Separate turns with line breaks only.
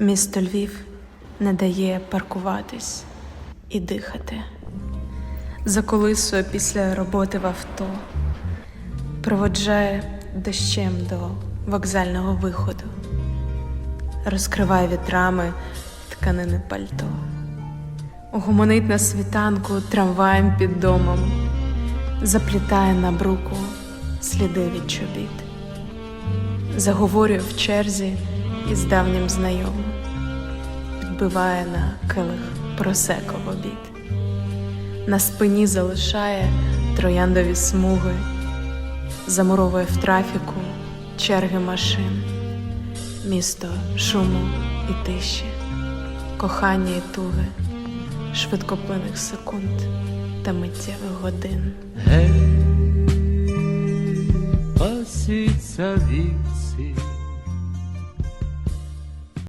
Місто Львів не дає паркуватись і дихати. Заколисує після роботи в авто, проводжає дощем до вокзального виходу, розкриває вітрами тканини пальто, гомонить на світанку трамваєм під домом, заплітає на бруку сліди від чобіт, заговорює в черзі із давнім знайомим, підбиває на килих просеко в обід, на спині залишає трояндові смуги, замуровує в трафіку черги машин, місто шуму і тиші, кохання і туги, швидкоплинних секунд та миттєвих годин.
Пасіться вівці